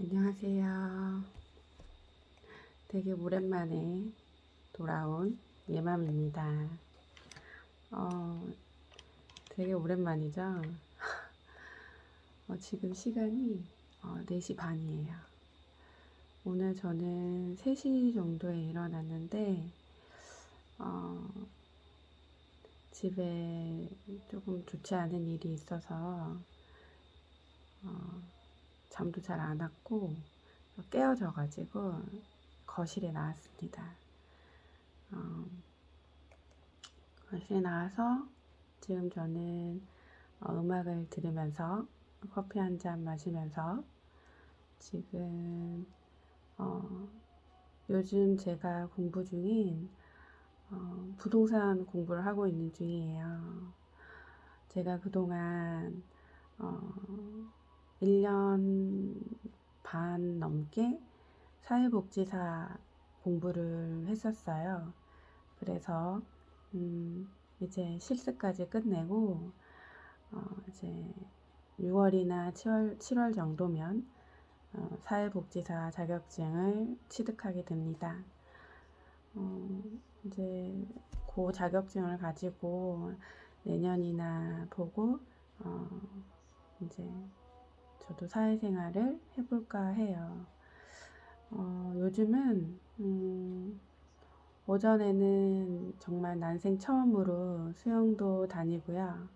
안녕하세요. 되게 오랜만에 돌아온 예맘입니다. 어, 되게 오랜만이죠? 어, 지금 시간이 어, 4시 반이에요. 오늘 저는 3시 정도에 일어났는데, 어, 집에 조금 좋지 않은 일이 있어서, 어, 잠도 잘 안 왔고 깨어져가지고 거실에 나왔습니다. 어, 거실에 나와서 지금 저는 어, 음악을 들으면서 커피 한 잔 마시면서 지금 어, 요즘 제가 공부 중인 어, 부동산 공부를 하고 있는 중이에요. 제가 그동안 어, 1년 반 넘게 사회복지사 공부를 했었어요. 그래서 음, 이제 실습까지 끝내고 어, 이제 6월이나 7월, 7월 정도면 어, 사회복지사 자격증을 취득하게 됩니다. 어, 이제 그 자격증을 가지고 내년이나 보고 어, 이제 저도 사회생활을 해볼까 해요. 어, 요즘은 음, 오전에는 정말 난생 처음으로 수영도 다니고요.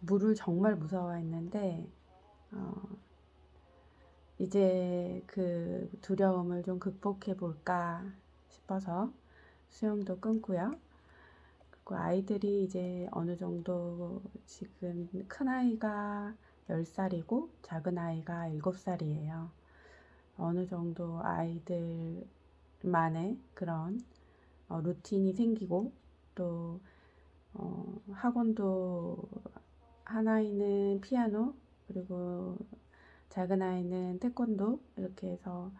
물을 정말 무서워했는데 어, 이제 그 두려움을 좀 극복해 볼까 싶어서 수영도 끊고요. 그리고 아이들이 이제 어느 정도 지금 큰 아이가 10살이고 작은 아이가 7살이에요. 어느 정도 아이들만의 그런 어, 루틴이 생기고 또 어, 학원도 한 아이는 피아노 그리고 작은 아이는 태권도 이렇게 해서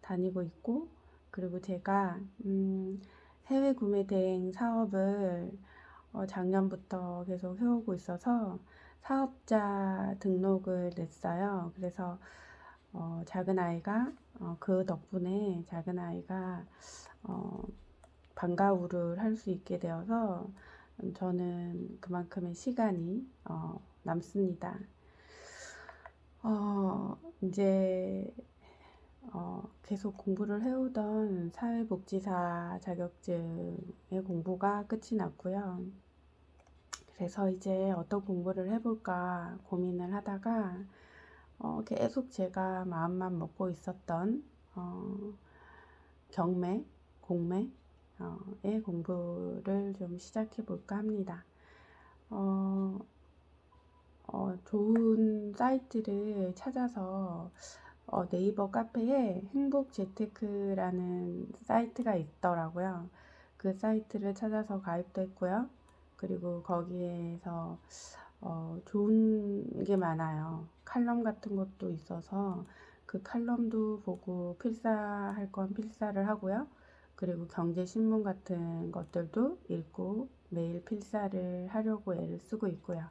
다니고 있고 그리고 제가 음, 해외 구매 대행 사업을 어, 작년부터 계속 해오고 있어서 사업자 등록을 냈어요. 그래서 어, 작은 아이가 어, 그 덕분에 작은 아이가 어, 방과후를 할 수 있게 되어서 저는 그만큼의 시간이 어, 남습니다. 어, 이제 어, 계속 공부를 해오던 사회복지사 자격증의 공부가 끝이 났고요. 그래서 이제 어떤 공부를 해볼까 고민을 하다가 어, 계속 제가 마음만 먹고 있었던 어, 경매, 공매의 어, 공부를 좀 시작해 볼까 합니다. 어, 어, 좋은 사이트를 찾아서 어, 네이버 카페에 행복 재테크라는 사이트가 있더라고요. 그 사이트를 찾아서 가입도 했고요. 그리고 거기에서 어, 좋은 게 많아요. 칼럼 같은 것도 있어서 그 칼럼도 보고 필사할 건 필사를 하고요. 그리고 경제신문 같은 것들도 읽고 매일 필사를 하려고 애를 쓰고 있고요.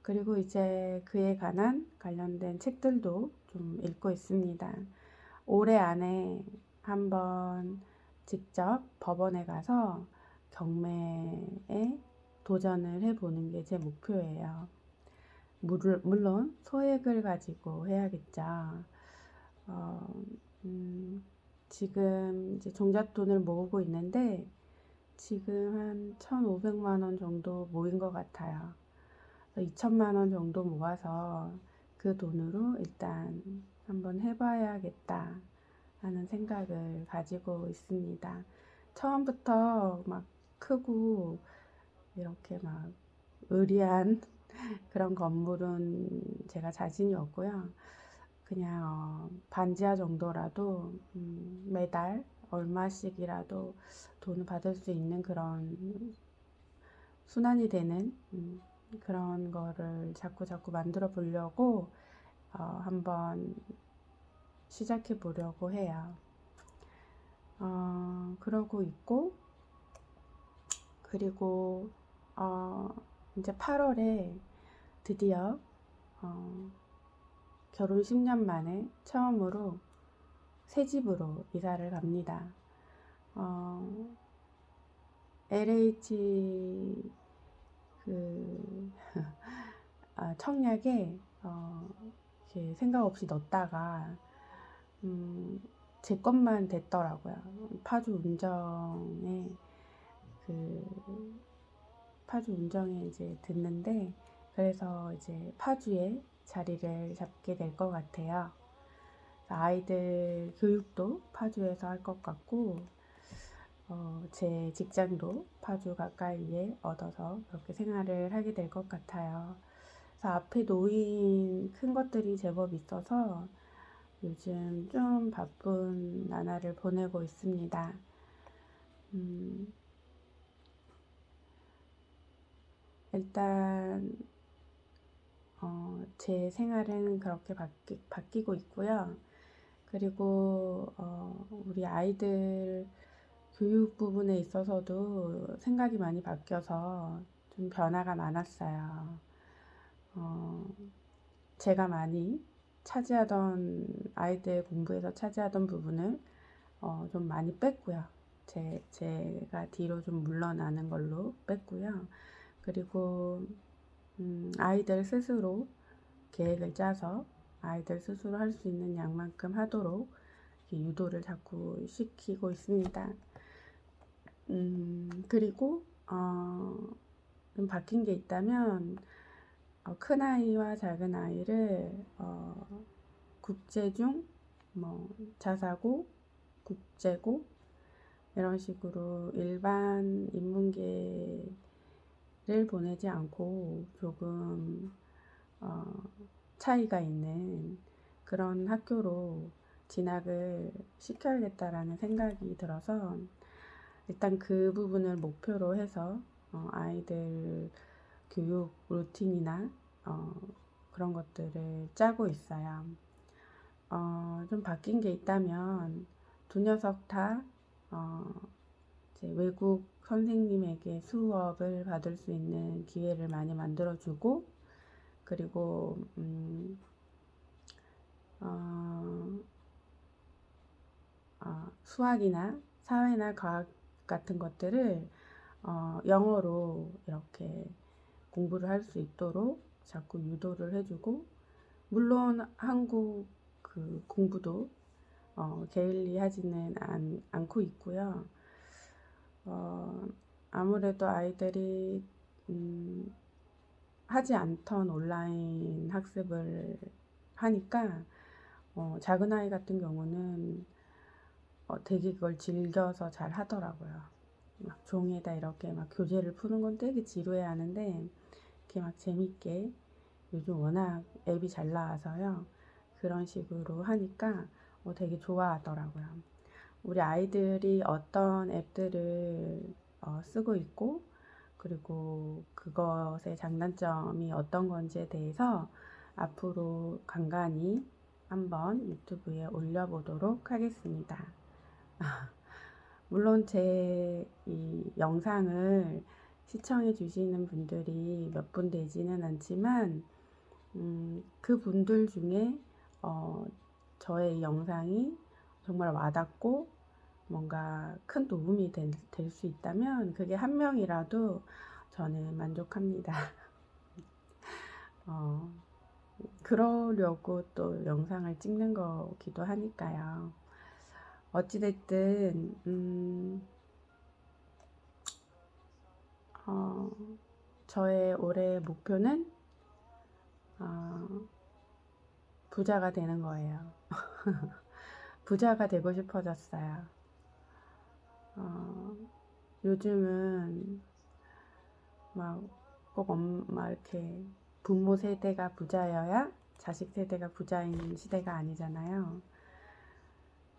그리고 이제 그에 관한 관련된 책들도 좀 읽고 있습니다. 올해 안에 한번 직접 법원에 가서 경매에 도전을 해보는 게 제 목표예요. 물론 소액을 가지고 해야겠죠. 어, 음, 지금 이제 종잣돈을 모으고 있는데 지금 한 1,500만 원 정도 모인 것 같아요. 2천만 원 정도 모아서 그 돈으로 일단 한번 해봐야겠다 하는 생각을 가지고 있습니다. 처음부터 막 크고 이렇게 막 의리한 그런 건물은 제가 자신이 없고요. 그냥 어, 반지하 정도라도 음, 매달 얼마씩이라도 돈을 받을 수 있는 그런 순환이 되는 음, 그런 거를 자꾸 자꾸 만들어 보려고 어, 한번 시작해 보려고 해요. 어, 그러고 있고 그리고 어, 이제 8월에 드디어 어, 결혼 10년 만에 처음으로 새 집으로 이사를 갑니다. 어, LH 그 아, 청약에 어, 생각 없이 넣었다가 음, 제 것만 됐더라고요. 파주 운정에 그 파주 운정에 이제 듣는데 그래서 이제 파주에 자리를 잡게 될 것 같아요. 아이들 교육도 파주에서 할 것 같고 어, 제 직장도 파주 가까이에 얻어서 그렇게 생활을 하게 될 것 같아요. 그래서 앞에 놓인 큰 것들이 제법 있어서 요즘 좀 바쁜 나날을 보내고 있습니다. 음, 일단 어, 제 생활은 그렇게 바뀌, 바뀌고 있고요. 그리고 어, 우리 아이들 교육 부분에 있어서도 생각이 많이 바뀌어서 좀 변화가 많았어요. 어, 제가 많이 차지하던 아이들 공부에서 차지하던 부분을 어, 좀 많이 뺐고요. 제, 제가 뒤로 좀 물러나는 걸로 뺐고요. 그리고 음, 아이들 스스로 계획을 짜서 아이들 스스로 할 수 있는 양만큼 하도록 유도를 자꾸 시키고 있습니다. 음, 그리고 어, 좀 바뀐 게 있다면 어, 큰 아이와 작은 아이를 어, 국제 중, 뭐 자사고, 국제고 이런 식으로 일반 인문계 를 보내지 않고 조금 어, 차이가 있는 그런 학교로 진학을 시켜야겠다라는 생각이 들어서 일단 그 부분을 목표로 해서 어, 아이들 교육 루틴이나 어, 그런 것들을 짜고 있어요. 어, 좀 바뀐 게 있다면 두 녀석 다 어, 외국 선생님에게 수업을 받을 수 있는 기회를 많이 만들어주고 그리고 음, 어, 어, 수학이나 사회나 과학 같은 것들을 어, 영어로 이렇게 공부를 할 수 있도록 자꾸 유도를 해주고 물론 한국 그 공부도 어, 게을리 하지는 않, 않고 있고요. 어, 아무래도 아이들이 음, 하지 않던 온라인 학습을 하니까 어, 작은 아이 같은 경우는 어, 되게 그걸 즐겨서 잘 하더라고요. 막 종이에다 이렇게 막 교재를 푸는 건 되게 지루해 하는데 이렇게 막 재밌게 요즘 워낙 앱이 잘 나와서요. 그런 식으로 하니까 어, 되게 좋아하더라고요. 우리 아이들이 어떤 앱들을 어, 쓰고 있고 그리고 그것의 장단점이 어떤 건지에 대해서 앞으로 간간히 한번 유튜브에 올려보도록 하겠습니다. 물론 제 이 영상을 시청해 주시는 분들이 몇 분 되지는 않지만 음, 그 분들 중에 어, 저의 영상이 정말 와닿고 뭔가 큰 도움이 될 수 있다면 그게 한 명이라도 저는 만족합니다. 어, 그러려고 또 영상을 찍는 거기도 하니까요. 어찌됐든, 음, 어, 저의 올해 목표는 어, 부자가 되는 거예요. 부자가 되고 싶어졌어요. 어, 요즘은 막 꼭 엄마 이렇게 부모 세대가 부자여야 자식 세대가 부자인 시대가 아니잖아요.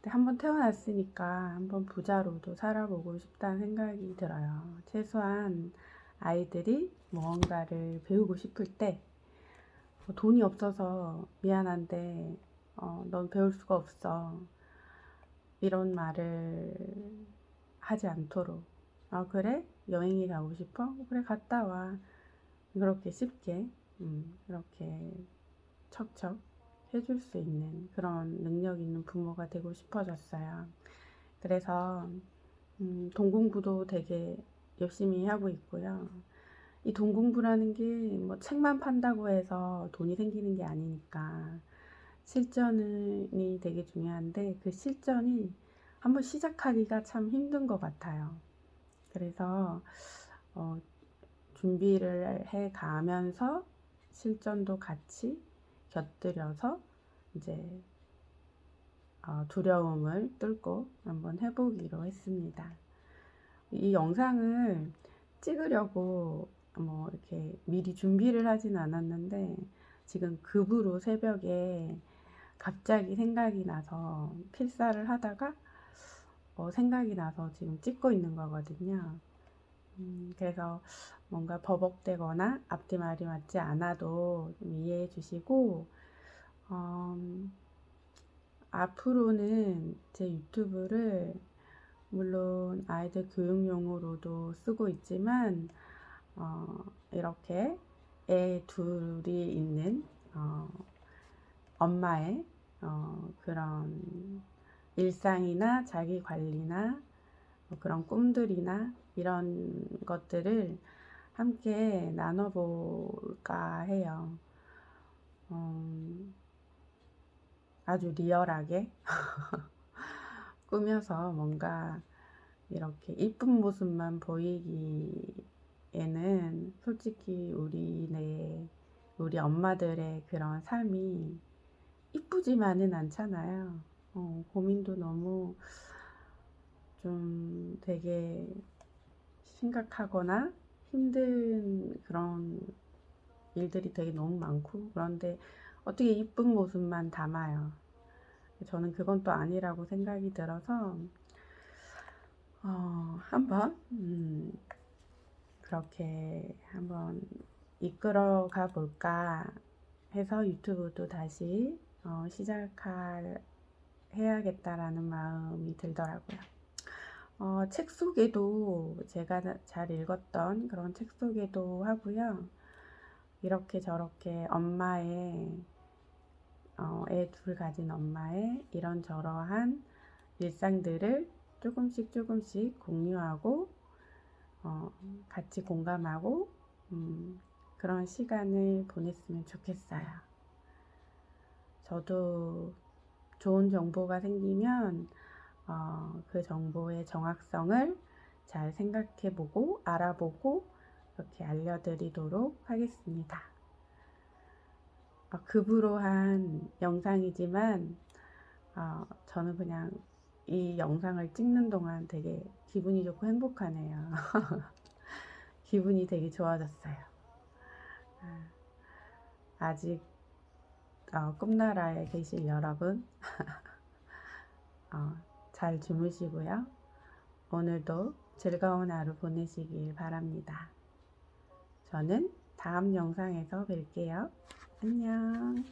한번 태어났으니까 한번 부자로도 살아보고 싶다는 생각이 들어요. 최소한 아이들이 무언가를 배우고 싶을 때 어, 돈이 없어서 미안한데 어, 넌 배울 수가 없어. 이런 말을 하지 않도록. 아, 그래? 여행이 가고 싶어? 그래, 갔다 와. 그렇게 쉽게, 음, 이렇게 척척 해줄 수 있는 그런 능력 있는 부모가 되고 싶어졌어요. 그래서 음, 동공부도 되게 열심히 하고 있고요. 이 동공부라는 게 뭐 책만 판다고 해서 돈이 생기는 게 아니니까 실전이 되게 중요한데 그 실전이 한번 시작하기가 참 힘든 것 같아요. 그래서 어, 준비를 해 가면서 실전도 같이 곁들여서 이제 어, 두려움을 뚫고 한번 해보기로 했습니다. 이 영상을 찍으려고 뭐 이렇게 미리 준비를 하진 않았는데 지금 급으로 새벽에 갑자기 생각이 나서 필사를 하다가 어, 생각이 나서 지금 찍고 있는 거거든요. 음, 그래서 뭔가 버벅대거나 앞뒤 말이 맞지 않아도 좀 이해해 주시고, 음, 앞으로는 제 유튜브를 물론 아이들 교육용으로도 쓰고 있지만, 어, 이렇게 애 둘이 있는, 어, 엄마의, 어, 그런 일상이나 자기 관리나 뭐 그런 꿈들이나 이런 것들을 함께 나눠볼까 해요. 음, 아주 리얼하게 꾸며서 뭔가 이렇게 이쁜 모습만 보이기에는 솔직히 우리네, 우리 엄마들의 그런 삶이 이쁘지만은 않잖아요. 어, 고민도 너무 좀 되게 심각하거나 힘든 그런 일들이 되게 너무 많고 그런데 어떻게 이쁜 모습만 담아요. 저는 그건 또 아니라고 생각이 들어서 어, 한번 음, 그렇게 한번 이끌어가 볼까 해서 유튜브도 다시 어, 시작할 해야겠다라는 마음이 들더라고요. 어, 책 속에도 제가 잘 읽었던 그런 책 속에도 하고요. 이렇게 저렇게 엄마의 어, 애둘 가진 엄마의 이런저러한 일상들을 조금씩 조금씩 공유하고 어, 같이 공감하고 음, 그런 시간을 보냈으면 좋겠어요. 저도 좋은 정보가 생기면 어, 그 정보의 정확성을 잘 생각해 보고 알아보고 이렇게 알려드리도록 하겠습니다. 어, 급으로 한 영상이지만 어, 저는 그냥 이 영상을 찍는 동안 되게 기분이 좋고 행복하네요. 기분이 되게 좋아졌어요. 아, 아직 어, 꿈나라에 계실 여러분 어, 잘 주무시고요. 오늘도 즐거운 하루 보내시길 바랍니다. 저는 다음 영상에서 뵐게요. 안녕.